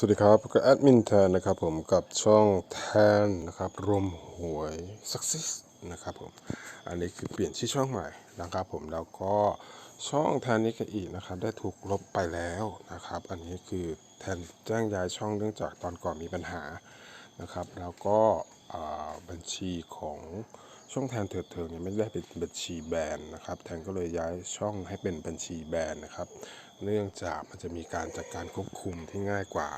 สวัสดีครับก็แอดมินแทนนะครับผมกับช่องแทนนะครับรวมหวยสักซิสนะครับผมอันนี้คือเปลี่ยนชื่อช่องใหม่นะครับผมแล้วก็ช่องแทนนิกอีนะครับได้ถูกลบไปแล้วนะครับอันนี้คือแทนแจ้งย้ายช่องเนื่องจากตอนก่อนมีปัญหานะครับแล้วก็ บัญชีของช่องแทนเถิดเทิงเนี่ยไม่ได้เป็นบัญชีแบนนะครับแทนก็เลยย้ายช่องให้เป็นบัญชีแบนนะครับ เนื่องจากมันจะมีการจัดการควบคุมที่ง่ายกว่า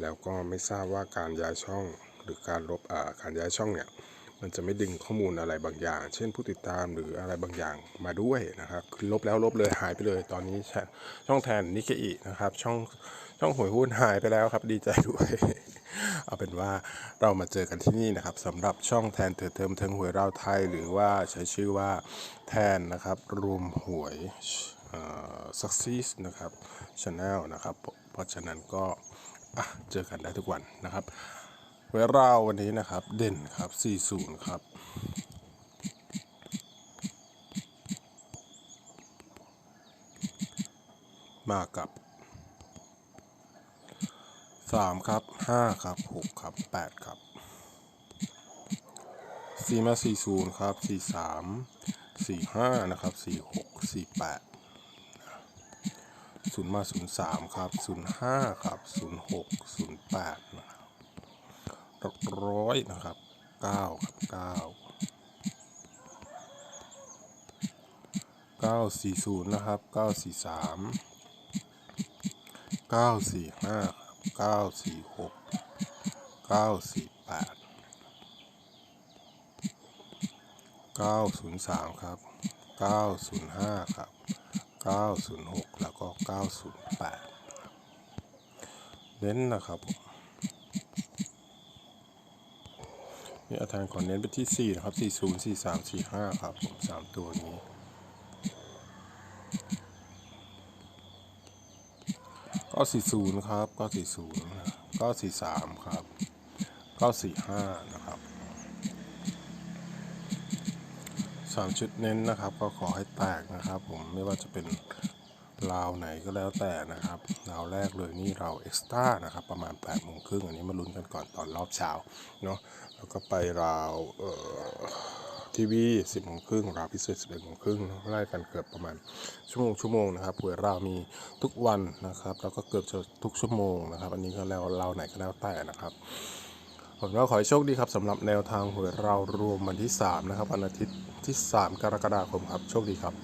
แล้วก็ไม่ทราบว่าการย้ายช่องหรือการลบการย้ายช่องเนี่ย มันจะไม่ดึงข้อมูลอะไรบางอย่าง เช่นผู้ติดตามหรืออะไรบางอย่างมาด้วยนะครับคือลบแล้วลบเลยหายไปเลย ตอนนี้ช่องแทนนิเคอีนะครับ ช่องช่องหวยหุ้นหายไปแล้วครับ ดีใจด้วย เอาเป็นว่าเรามาเจอกันที่นี่นะครับสำหรับช่องแทนเถิดเทิมเทิงหวยเราไทย หรือว่าใช้ชื่อว่าแทนนะครับ รวมหวยสักซีสนะครับชาแนลนะครับ เพราะฉะนั้นก็เจอกันได้ทุกวันนะครับ หวยเราวันนี้นะครับ เด่นครับ 40 ครับ มากับสามครับห้าครับหกครับแปดครับสี่มาสี่ศูนย์ครับสี่สามสี่ห้านะครับสี่หกสี่แปดศูนย์มาศูนย์สามครับศูนย์ห้าครับศูนย์หกศูนย์แปดนะครับ หลักร้อยนะครับเก้าครับเก้าเก้าสี่ศูนย์นะครับเก้าสี่สามเก้าสี่ห้าเก้าสี่หกเก้าสี่แปดเก้าศูนย์สามครับเก้าศูนย์ห้าครับเก้าศูนย์หกแล้วก็เก้าศูนย์แปดเน้นนะครับผม นี่อาจารย์ขอเน้นไปที่สี่นะครับสี่ศูนย์สี่สามสี่ห้าครับผมสามตัวนี้ ก็สี่ศูนย์ครับ ก็สี่ศูนย์ก็สี่สามครับ ก็สี่ห้านะครับสามชุดเน้นนะครับ ก็ขอให้แตกนะครับผม ไม่ว่าจะเป็นราวไหนก็แล้วแต่นะครับราวแรกเลยนี่เราเอ็กซ์ต้านะครับ ประมาณ8ปดโมงครึ่งอันนี้มาลุ้นกันก่อนตอนรอบเช้าเนาะ แล้วก็ไปราวเอ่อทีวีสิบโมงครึ่งราวพิเศษสิบเอ็ดโมงครึ่งไล่กันเกือบประมาณชั่วโมงชั่วโมงนะครับเผื่อรามีทุกวันนะครับ แล้วก็เกือบจะทุกชั่วโมงนะครับ อันนี้ก็แล้วเราไหนก็แล้วแต่นะครับผมก็ขอให้โชคดีครับสำหรับแนวทางหวยเรารวมวันที่ 3 นะครับวันอาทิตย์ที่ 3 กรกฎาคมครับ โชคดีครับ